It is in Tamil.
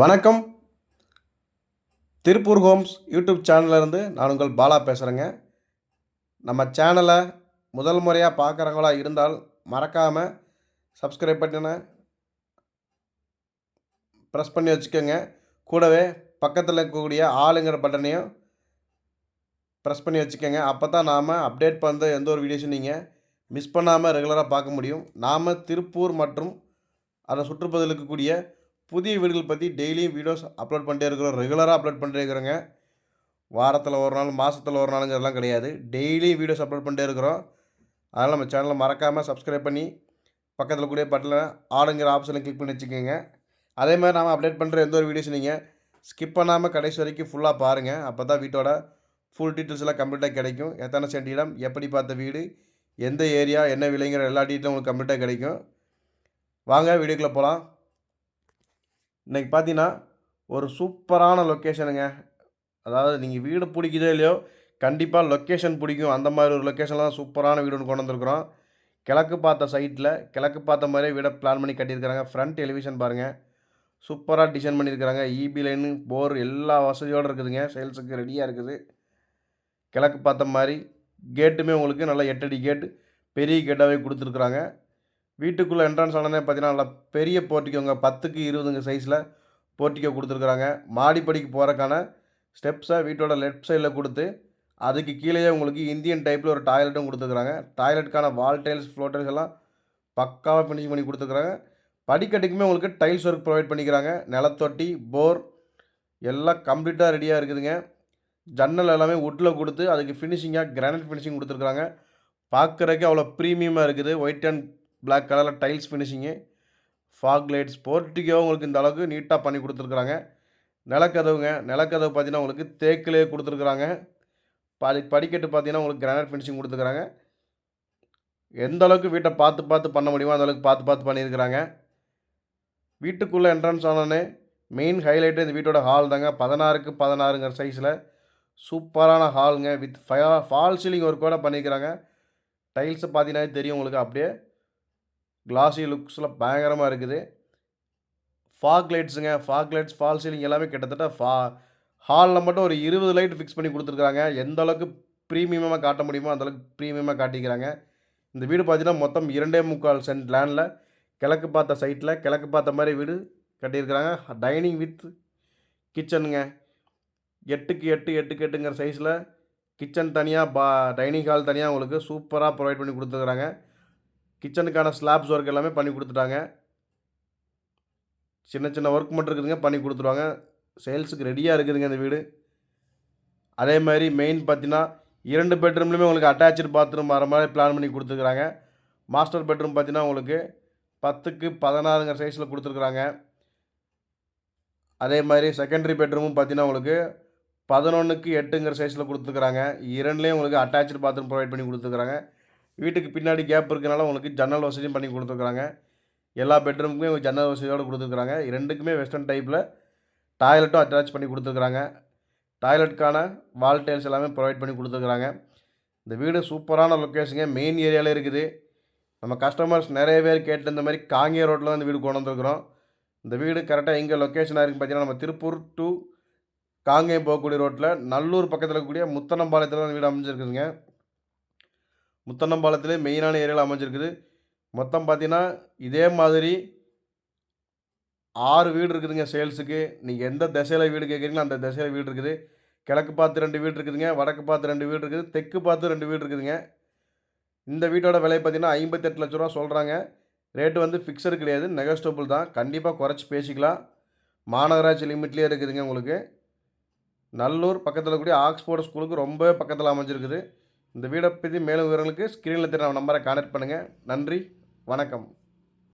வணக்கம். திருப்பூர் ஹோம்ஸ் யூடியூப் சேனல்லேருந்து நான் உங்கள் பாலா பேசுகிறேங்க நம்ம சேனலை முதல் முறையாக பார்க்குறவங்களா இருந்தால் மறக்காமல் சப்ஸ்கிரைப் பட்டனை ப்ரெஸ் பண்ணி வச்சுக்கோங்க. கூடவே பக்கத்தில் இருக்கக்கூடிய ஆளுங்கிற பட்டனையும் ப்ரெஸ் பண்ணி வச்சுக்கோங்க. அப்போ தான் நாம் அப்டேட் பண்ணுற எந்த ஒரு வீடியோஸும் நீங்கள் மிஸ் பண்ணாமல் ரெகுலராக பார்க்க முடியும். நாம் திருப்பூர் மற்றும் அதை சுற்றுப்பகுதியில் இருக்கக்கூடிய புதிய வீடுகள் பற்றி டெய்லியும் வீடியோஸ் அப்லோட் பண்ணிட்டே இருக்கிறோம். ரெகுலராக அப்லோட் பண்ணிட்டே இருக்கிறோங்க. வாரத்தில் ஒரு நாள் மாதத்தில் ஒரு நாளுங்கிறதெல்லாம் கிடையாது. டெய்லியும் வீடியோஸ் அப்லோட் பண்ணிட்டே இருக்கிறோம். அதனால் நம்ம சேனலை மறக்காமல் சப்ஸ்கிரைப் பண்ணி பக்கத்தில் கூடிய பட்டில் ஆளுங்கிற ஆப்ஷனை கிளிக் பண்ணி வச்சுக்கோங்க. அதே மாதிரி நாம் அப்டேட் பண்ணுற எந்த ஒரு வீடியோஸ் நீங்கள் ஸ்கிப் பண்ணாமல் கடைசி வரைக்கும் ஃபுல்லாக பாருங்கள் அப்போ தான் வீட்டோட ஃபுல் டீட்டெயில்ஸ் எல்லாம் கம்ப்ளீட்டாக கிடைக்கும். எத்தனை சென்ட் இடம் எப்படி பார்த்த வீடு எந்த ஏரியா என்ன விலைங்கிற எல்லா டீட்டெயிலும் உங்களுக்கு கம்ப்ளீட்டாக கிடைக்கும். வாங்க வீடியோக்குள்ளே போகலாம் இன்றைக்கி பார்த்தீங்கன்னா ஒரு சூப்பரான லொக்கேஷனுங்க அதாவது நீங்கள் வீடு பிடிக்குதோ இல்லையோ கண்டிப்பாக லொக்கேஷன் பிடிக்கும். அந்த மாதிரி ஒரு லொக்கேஷன்லாம் சூப்பரான வீடு ஒன்று கொண்டு வந்திருக்கிறோம். கிழக்கு பார்த்த சைட்டில் கிழக்கு பார்த்த மாதிரியே வீடை பிளான் பண்ணி கட்டியிருக்கிறாங்க. ஃப்ரண்ட் எலிவேஷன் பாருங்கள் சூப்பராக டிசைன் பண்ணியிருக்கிறாங்க. இபி லைனு போர் எல்லா வசதியோடு இருக்குதுங்க. சேல்ஸுக்கு ரெடியாக இருக்குது. கிழக்கு பார்த்த மாதிரி கேட்டுமே உங்களுக்கு நல்லா எட்டடி கேட்டு பெரிய கேட்டாகவே கொடுத்துருக்குறாங்க. வீட்டுக்குள்ளே என்ட்ரன்ஸ் ஆனதே பார்த்தீங்கன்னா நல்லா பெரிய போர்ட்டிக்கோங்க பத்துக்கு இருபதுங்க சைஸில் போர்ட்டிக்கோ கொடுத்துருக்குறாங்க. மாடிப்படிக்கு போகிறக்கான ஸ்டெப்ஸை வீட்டோட லெஃப்ட் சைடில் கொடுத்து அதுக்கு கீழேயே உங்களுக்கு இந்தியன் டைப்பில் ஒரு டாய்லெட்டும் கொடுத்துருக்குறாங்க. டாய்லெட்டுக்கான வால் டைல்ஸ் ஃப்ளோ டைல்ஸ் எல்லாம் பக்காவாக ஃபினிஷிங் பண்ணி கொடுத்துருக்குறாங்க. படிக்கட்டுக்குமே உங்களுக்கு டைல்ஸ் ஒர்க் ப்ரொவைட் பண்ணிக்கிறாங்க. நிலத்தொட்டி போர் எல்லாம் கம்ப்ளீட்டாக ரெடியாக இருக்குதுங்க. ஜன்னல் எல்லாமே உட்டில் கொடுத்து அதுக்கு ஃபினிஷிங்காக கிரானைட் ஃபினிஷிங் கொடுத்துருக்குறாங்க. பார்க்குறதுக்கு அவ்வளோ ப்ரீமியமாக இருக்குது. ஒயிட் அண்ட் பிளாக் கலரில் tiles finishing fog lights portico உங்களுக்கு இந்த அளவுக்கு நீட்டாக பண்ணி கொடுத்துருக்குறாங்க. நிலக்கதவுங்க நிலக்கதவு பார்த்தீங்கன்னா உங்களுக்கு தேக்கிலே கொடுத்துருக்குறாங்க. படி படிக்கட்டு பார்த்தீங்கன்னா உங்களுக்கு கிரானைட் ஃபினிஷிங் கொடுத்துருக்குறாங்க. எந்த அளவுக்கு வீட்டை பார்த்து பார்த்து பண்ண முடியுமோ அந்த அளவுக்கு பார்த்து பார்த்து பண்ணியிருக்கிறாங்க. வீட்டுக்குள்ளே என்ட்ரன்ஸ் ஆனோன்னே மெயின் ஹைலைட்டு இந்த வீட்டோட ஹால் தாங்க. பதினாறுக்கு பதினாறுங்கிற சைஸில் சூப்பரான ஹாலுங்க வித் ஃபயா ஃபால் சீலிங் ஒர்க்கோட பண்ணியிருக்கிறாங்க. டைல்ஸை பார்த்தீங்கன்னா தெரியும் உங்களுக்கு அப்படியே. கிளாஸி லுக்ஸில் பயங்கரமாக இருக்குது. ஃபாக் லைட்ஸுங்க ஃபாக் லைட்ஸ் ஃபால் சீலிங் எல்லாமே கிட்டத்தட்ட ஃபா ஹாலில் மட்டும் ஒரு இருபது லைட் ஃபிக்ஸ் பண்ணி கொடுத்துருக்காங்க எந்த அளவுக்கு ப்ரீமியமாக காட்ட முடியுமோ அந்தளவுக்கு ப்ரீமியமாக காட்டிக்கிறாங்க. இந்த வீடு பார்த்தீங்கன்னா மொத்தம் இரண்டே முக்கால் சென்ட் லேண்டில் கிழக்கு பார்த்த சைட்டில் கிழக்கு பார்த்த மாதிரி வீடு கட்டியிருக்கிறாங்க. டைனிங் வித் கிச்சனுங்க எட்டுக்கு எட்டு எட்டுக்கு எட்டுங்கிற சைஸில் கிச்சன் தனியாக பா டைனிங் ஹால் தனியாக உங்களுக்கு சூப்பராக ப்ரொவைட் பண்ணி கொடுத்துருக்குறாங்க. கிச்சனுக்கான ஸ்லாப்ஸ் ஒர்க் எல்லாமே பண்ணி கொடுத்துட்டாங்க. சின்ன சின்ன ஒர்க் மட்டும் இருக்குதுங்க பண்ணி கொடுத்துருவாங்க. சேல்ஸுக்கு ரெடியாக இருக்குதுங்க இந்த வீடு. அதே மாதிரி மெயின் பார்த்தீங்கன்னா இரண்டு பெட்ரூம்லேயுமே உங்களுக்கு அட்டாச்சு பாத்ரூம் வர மாதிரி பிளான் பண்ணி கொடுத்துருக்குறாங்க. மாஸ்டர் பெட்ரூம் பார்த்தீங்கன்னா உங்களுக்கு பத்துக்கு பதினாறுங்கிற சைஸில் கொடுத்துருக்குறாங்க. அதே மாதிரி செகண்டரி பெட்ரூமும் பார்த்தீங்கன்னா உங்களுக்கு பதினொன்றுக்கு எட்டுங்கிற சைஸில் கொடுத்துருக்குறாங்க. இரண்டுலேயும் உங்களுக்கு அட்டாச்சு பாத்ரூம் ப்ரொவைட் பண்ணி கொடுத்துருக்குறாங்க. வீட்டுக்கு பின்னாடி கேப் இருக்கனால உங்களுக்கு ஜன்னல் வசதியும் பண்ணி கொடுத்துருக்குறாங்க. எல்லா பெட்ரூமுக்குமே உங்களுக்கு ஜன்னல் வசதியோடு கொடுத்துருக்குறாங்க. ரெண்டுக்குமே வெஸ்டர்ன் டைப்பில் டாய்லெட்டும் அட்டாச் பண்ணி கொடுத்துருக்குறாங்க. டாய்லெட்டுக்கான வால் டைல்ஸ் எல்லாமே ப்ரொவைட் பண்ணி கொடுத்துருக்குறாங்க. இந்த வீடு சூப்பரான லொக்கேஷனுங்க மெயின் ஏரியாவில் இருக்குது. நம்ம கஸ்டமர்ஸ் நிறைய பேர் கேட்டு இந்த மாதிரி காங்கிய ரோட்டில் தான் இந்த வீடு கொண்டு வந்துருக்குறோம். இந்த வீடு கரெக்டாக எங்கே லொக்கேஷனாக இருக்குன்னு பார்த்தீங்கன்னா நம்ம திருப்பூர் டு காங்கேயம் போகக்கூடிய ரோட்டில் நல்லூர் பக்கத்தில் இருக்கக்கூடிய முத்தனம்பாளையத்தில் தான் வீடு அமைஞ்சிருக்குதுங்க. முத்தன்னம்பாலத்திலே மெயினான ஏரியாவில் அமைஞ்சிருக்குது. மொத்தம் பார்த்தீங்கன்னா இதே மாதிரி ஆறு வீடு இருக்குதுங்க சேல்ஸுக்கு. நீங்கள் எந்த திசையில் வீடு கேட்குறீங்களோ அந்த திசையில் வீடு இருக்குது. கிழக்கு பார்த்து ரெண்டு வீடு இருக்குதுங்க வடக்கு பார்த்து ரெண்டு வீடு இருக்குது தெற்கு பார்த்து ரெண்டு வீடு இருக்குதுங்க. இந்த வீட்டோட விலை பார்த்தீங்கன்னா ஐம்பத்தெட்டு லட்ச ரூபா சொல்கிறாங்க ரேட்டு வந்து ஃபிக்ஸடு கிடையாது நெகஸ்டபுள் தான். கண்டிப்பாக குறைச்சி பேசிக்கலாம். மாநகராட்சி லிமிட்லேயே இருக்குதுங்க உங்களுக்கு. நல்லூர் பக்கத்தில் கூடிய ஆக்ஸ்போர்ட் ஸ்கூலுக்கு ரொம்பவே பக்கத்தில் அமைஞ்சிருக்குது. இந்த வீடியோ பற்றி மேலும் விவரங்களுக்கு ஸ்க்ரீனில் தெரியும் நம்பரை கான்டாக்ட் பண்ணுங்கள் நன்றி வணக்கம்.